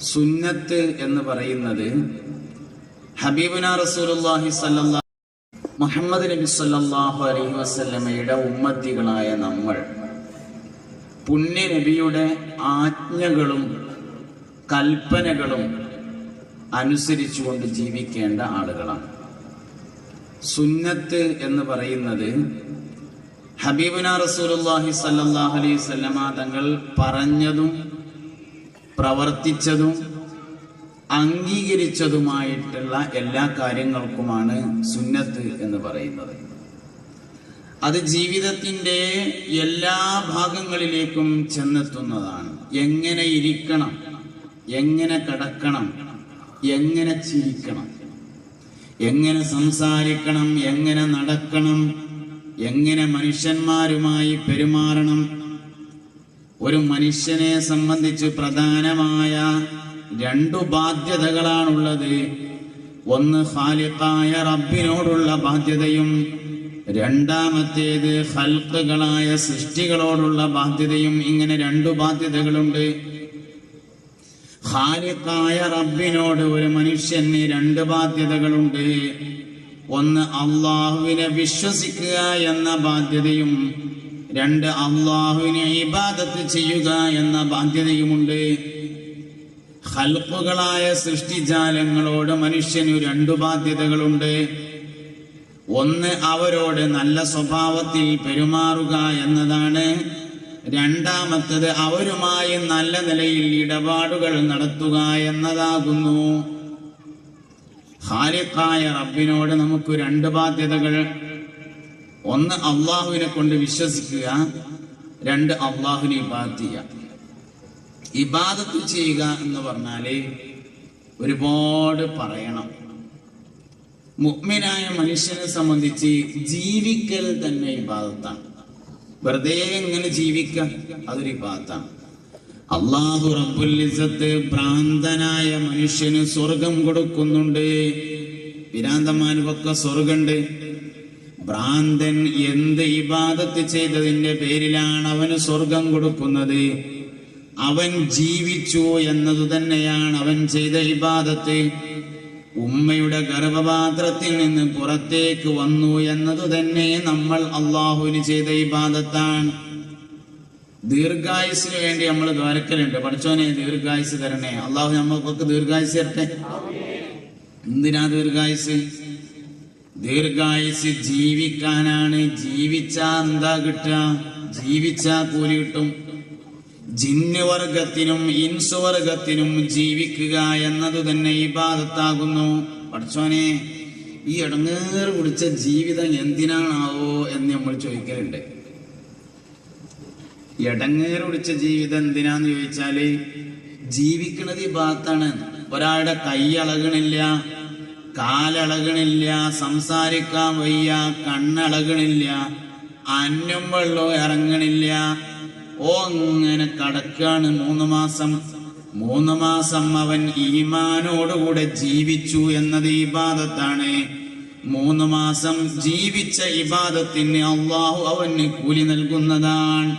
സുന്നത്ത് എന്ന് പറയുന്നത് ഹബീബുന റസൂലുള്ളാഹി സല്ലല്ലാഹു മുഹമ്മദ് നബി സല്ലല്ലാഹു അലൈഹി വസല്ലമയുടെ ഉമ്മത്തികളായ നമ്മൾ പുണ്യ നബിയുടെ ആജ്ഞകളും കൽപ്പനകളും അനുസരിച്ചുകൊണ്ട് ജീവിക്കേണ്ട ആളുകളാണ്. സുന്നത്ത് എന്ന് പറയുന്നത് ഹബീബുന റസൂലുള്ളാഹി സല്ലല്ലാഹു അലൈഹി വസല്ലമ തങ്ങൾ പറഞ്ഞതും പ്രവർത്തിച്ചതും അംഗീകരിച്ചതുമായിട്ടുള്ള എല്ലാ കാര്യങ്ങൾക്കുമാണ് സുന്നത്ത് എന്ന് പറയുന്നത്. അത് ജീവിതത്തിന്റെ എല്ലാ ഭാഗങ്ങളിലേക്കും ചെന്നെത്തുന്നതാണ്. എങ്ങനെ ഇരിക്കണം എങ്ങനെ കടക്കണം എങ്ങനെ ചിരിക്കണം എങ്ങനെ സംസാരിക്കണം എങ്ങനെ നടക്കണം എങ്ങനെ മനുഷ്യന്മാരുമായി പെരുമാറണം ഒരു മനുഷ്യനെ സംബന്ധിച്ച് പ്രധാനമായ രണ്ടു ബാധ്യതകളാണുള്ളത്. ഒന്ന് ഖാലിഖായ റബ്ബിനോടുള്ള ബാധ്യതയും രണ്ടാമത്തേത് ഹൽക്കുകളായ സൃഷ്ടികളോടുള്ള ബാധ്യതയും. ഇങ്ങനെ രണ്ടു ബാധ്യതകളുണ്ട്. ഖാലിഖായ റബ്ബിനോട് ഒരു മനുഷ്യന് രണ്ട് ബാധ്യതകളുണ്ട്. ഒന്ന് അള്ളാഹുവിനെ വിശ്വസിക്കുക എന്ന ബാധ്യതയും രണ്ട് അള്ളാഹുവിനെ ഇബാദത്ത് ചെയ്യുക എന്ന ബാധ്യതയുമുണ്ട്. ഹൽക്കുകളായ സൃഷ്ടിജാലങ്ങളോട് മനുഷ്യന് രണ്ടു ബാധ്യതകളുണ്ട്. ഒന്ന് അവരോട് നല്ല സ്വഭാവത്തിൽ പെരുമാറുക എന്നതാണ്. രണ്ടാമത്തത് അവരുമായി നല്ല നിലയിൽ ഇടപാടുകൾ നടത്തുക എന്നതാകുന്നു. ഹാലിക്കായ റബ്ബിനോട് നമുക്ക് രണ്ട് ബാധ്യതകൾ ഒന്ന് അള്ളാഹുവിനെ കൊണ്ട് വിശ്വസിക്കുക രണ്ട് അള്ളാഹുവിനെ ഇബാദത്ത് ചെയ്യുക. ഇബാദത്ത് ചെയ്യുക എന്ന് പറഞ്ഞാൽ ഒരുപാട് പറയണം. മുഗ്മിനായ മനുഷ്യനെ സംബന്ധിച്ച് ജീവിക്കൽ തന്നെ ഇബാദത്താണ്. വെറുതെ എങ്ങനെ ജീവിക്കാം അതൊരു ഇബാദത്താണ്. അള്ളാഹു റബ്ബുലിസത്ത് ഭ്രാന്തനായ മനുഷ്യന് സ്വർഗം കൊടുക്കുന്നുണ്ട്. വിരാന്തമാനുവൊക്കെ സ്വർഗമുണ്ട്. ഭ്രാന്തൻ എന്ത് ഇബാദത്ത് ചെയ്തതിന്റെ പേരിലാണ് അവന് സ്വർഗം കൊടുക്കുന്നത്? അവൻ ജീവിച്ചു എന്നതു തന്നെയാണ് അവൻ ചെയ്ത ഇബാദത്ത്. ഉമ്മയുടെ ഗർഭപാത്രത്തിൽ നിന്ന് പുറത്തേക്ക് വന്നു എന്നതു തന്നെ നമ്മൾ അള്ളാഹുവിന് ചെയ്ത ഇബാദത്താണ്. ദീർഘായുസിന് വേണ്ടി നമ്മൾ ദ്വാരക്കലുണ്ട്. പഠിച്ചോനെ ദീർഘായുസ് തരണേ. അള്ളാഹു നമ്മൾക്കൊക്കെ ദീർഘായുസ് തരട്ടെ? എന്തിനാ ദീർഘായുസ്? ദീർഘായുസ് ജീവിക്കാനാണ്. ജീവിച്ചാ എന്താ കിട്ടുക? ജീവിച്ചാ കൂലി കിട്ടും. ജിന്നുവർഗത്തിനും ഇൻസുവർഗത്തിനും ഇൻസു വർഗത്തിനും ജീവിക്കുക എന്നത് തന്നെ ഈ ഭാഗത്താകുന്നു പഠിച്ചോനെ ഈ ഇടങ്ങേറ് പിടിച്ച ജീവിതം എന്തിനാണാവോ എന്ന് നമ്മൾ ചോദിക്കലുണ്ട്. ഇടങ്ങേറ് പിടിച്ച ജീവിതം എന്തിനാന്ന് ചോദിച്ചാൽ ജീവിക്കണത് ഈ ഭാഗത്താണ് ഒരാളുടെ കൈ അളകണില്ല. കാലളകണില്ല സംസാരിക്കാൻ വയ്യ കണ്ണളകണില്ല അന്നം വെള്ളവും ഇറങ്ങണില്ല. ഓ അങ്ങനെ കടക്കാണ് മൂന്ന് മാസം. മൂന്ന് മാസം അവൻ ഈമാനോടുകൂടെ ജീവിച്ചു എന്നത് ഇബാദത്താണ്. മൂന്ന് മാസം ജീവിച്ച ഇബാദത്തിന് അള്ളാഹു അവന് കൂലി നൽകുന്നതാണ്.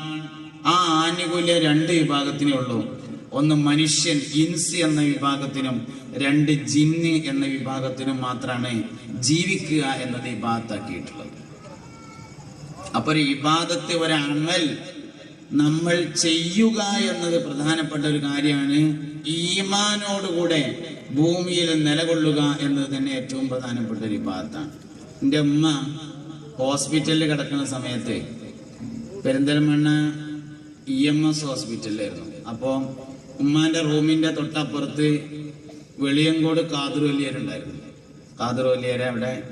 ആ ആനുകൂല്യം രണ്ട് വിഭാഗത്തിനേ ഉള്ളൂ. ഒന്ന് മനുഷ്യൻ ഇൻസ് എന്ന വിഭാഗത്തിനും രണ്ട് ജിന്ന് എന്ന വിഭാഗത്തിനും മാത്രമാണ് ജീവിക്കുക എന്നത് ഇബാദത്താക്കിയിട്ടുള്ളത്. അപ്പൊ ഒരു ഇബാദത്തെ ഒരമൽ നമ്മൾ ചെയ്യുക എന്നത് പ്രധാനപ്പെട്ട ഒരു കാര്യമാണ്. ഈമാനോടുകൂടെ ഭൂമിയിൽ നിലകൊള്ളുക എന്നത് തന്നെ ഏറ്റവും പ്രധാനപ്പെട്ട ഒരു ഇബാദത്താണ്. എന്റെ ഉമ്മ ഹോസ്പിറ്റലിൽ കിടക്കുന്ന സമയത്ത് പെരിന്തൽമണ്ണ ഇ എം എസ് ഹോസ്പിറ്റലിലായിരുന്നു. അപ്പോൾ ഉമ്മാന്റെ റൂമിന്റെ തൊട്ടപ്പുറത്ത് വെളിയങ്കോട് കാതർ വലിയരുണ്ടായിരുന്നു കാതർ വലിയരെ അവിടെ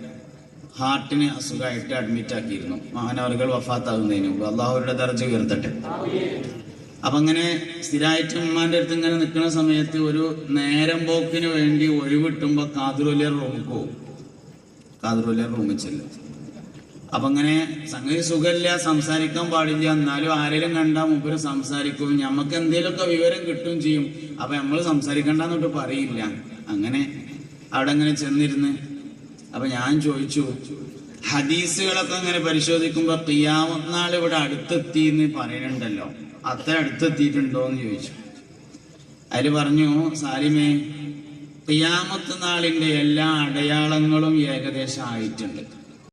ഹാർട്ടിന് അസുഖമായിട്ട് അഡ്മിറ്റ് ആക്കിയിരുന്നു. മഹാനവറുകൾ വഫാത്താകുന്നതിന് മുമ്പ്. അള്ളാഹുരുടെ ദർജ ഉയർത്തട്ടെ. അപ്പൊ അങ്ങനെ സ്ഥിരമായിട്ട് ഉമ്മാന്റെ അടുത്ത് ഇങ്ങനെ നിൽക്കുന്ന സമയത്ത് ഒരു നേരം പോക്കിന് വേണ്ടി ഒഴിവിട്ടുമ്പോ കാതുറൊലിയർ റൂമിൽ പോകും കാതുറൊലിയർ റൂമിൽ ചെല്ലും. അപ്പൊ അങ്ങനെ സംഗതി സുഖമില്ല സംസാരിക്കാൻ പാടില്ല. എന്നാലും ആരെങ്കിലും കണ്ടാൽ മുമ്പ് സംസാരിക്കും. ഞമ്മക്ക് എന്തെങ്കിലുമൊക്കെ വിവരം കിട്ടും ചെയ്യും. അപ്പൊ നമ്മൾ സംസാരിക്കണ്ടെന്നിട്ട് പറയില്ല. അങ്ങനെ അവിടെ അങ്ങനെ ചെന്നിരുന്ന് അപ്പൊ ഞാൻ ചോദിച്ചു ഹദീസുകളൊക്കെ അങ്ങനെ പരിശോധിക്കുമ്പോ ഖിയാമത്ത് നാൾ ഇവിടെ അടുത്തെത്തി എന്ന് പറയുന്നുണ്ടല്ലോ അത്ര അടുത്തെത്തിയിട്ടുണ്ടോ എന്ന് ചോദിച്ചു. അതിൽ പറഞ്ഞു സാലിമേ ഖിയാമത്ത് നാളിന്റെ എല്ലാ അടയാളങ്ങളും ഏകദേശം ആയിട്ടുണ്ട്.